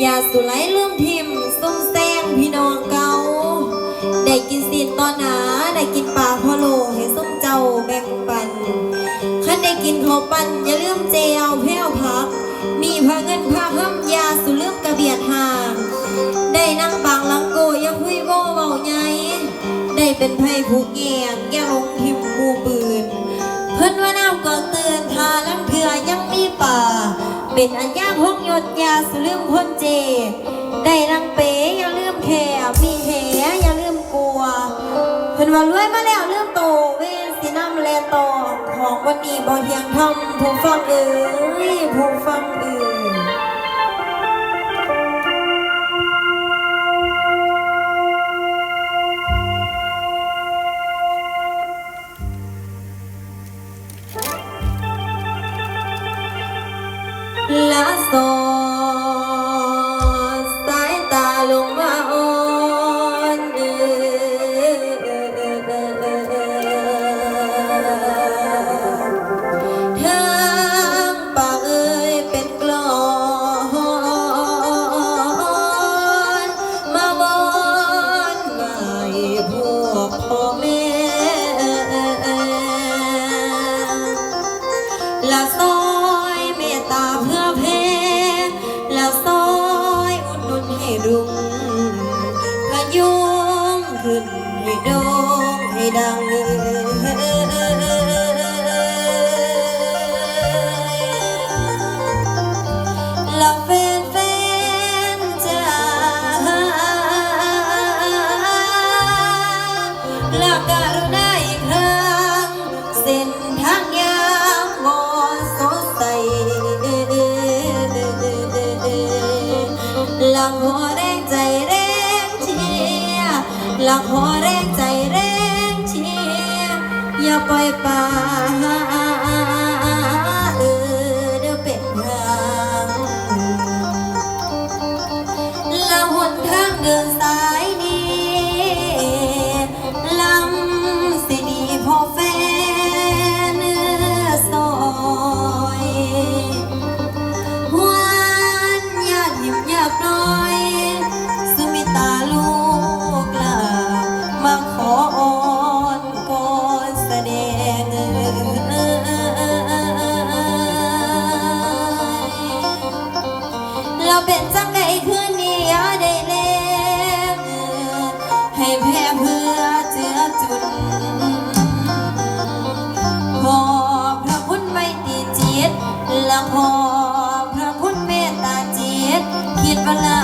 อย่าสุไหลลืมทิมส้มแซงพี่น้องเก่าได้กินสิตอนหนาได้กินปลาพะโลให้ส้มเจ้าแบ่งปันคันได้กินข้าวปั้นอย่าลืมเจลแพ้วพัก มีพาเงินพาคำยาสุลืมกระเบียดห่าง ได้นั่งบางลังโกอย่าคุยโว้เบาใหญ่ได้เป็นไพ่ผูกแงงอย่ลงทิมหมูปืน เพิ่นว่าน้ำก็เตือนทาลังเถื่อ ยังมีป่า เป็นอันยากห้องยศยาสุลืมคนเจ ได้รังเปอย่าลืมแค่มีแหอย่าลืมกลัวเพิ่นว่ารวยมาแล้วลืมโตเวนสิน้ำแลตอของวันนี้บ่เทียงทำผู้ฟังเอ้ยผู้ฟังเอ้ย ละโส หัวแรงใจแรงเชียร์อย่าปล่อยปลาเออเดี๋ยวเป็นทางละหนทางเดินสาย เพื่อเจือจุนพอพระพุทธไม่ตีจิตและพอพระพุทธเมตตาจิตคิดเวลา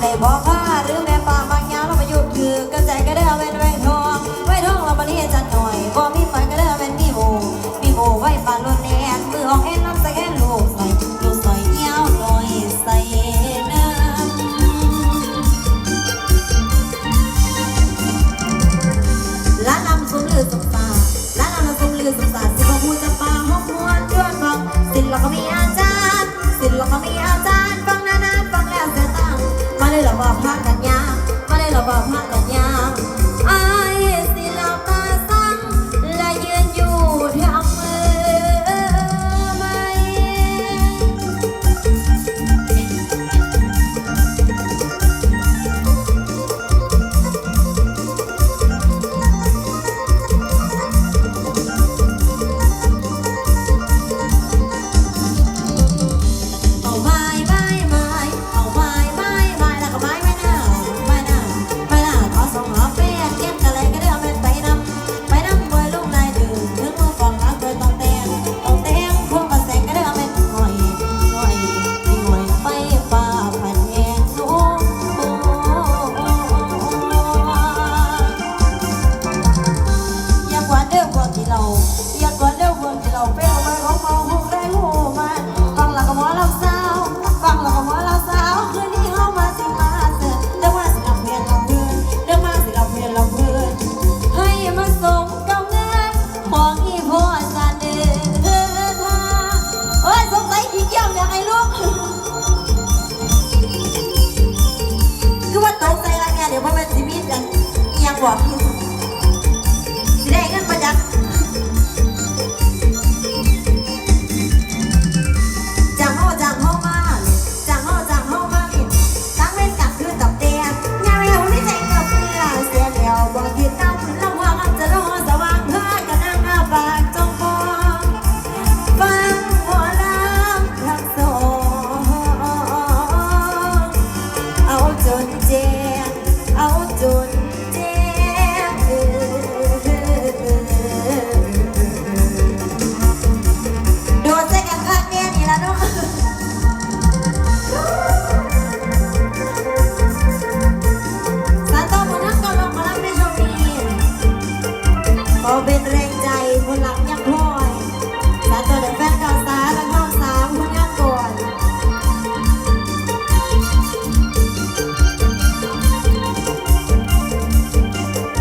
ได้บอก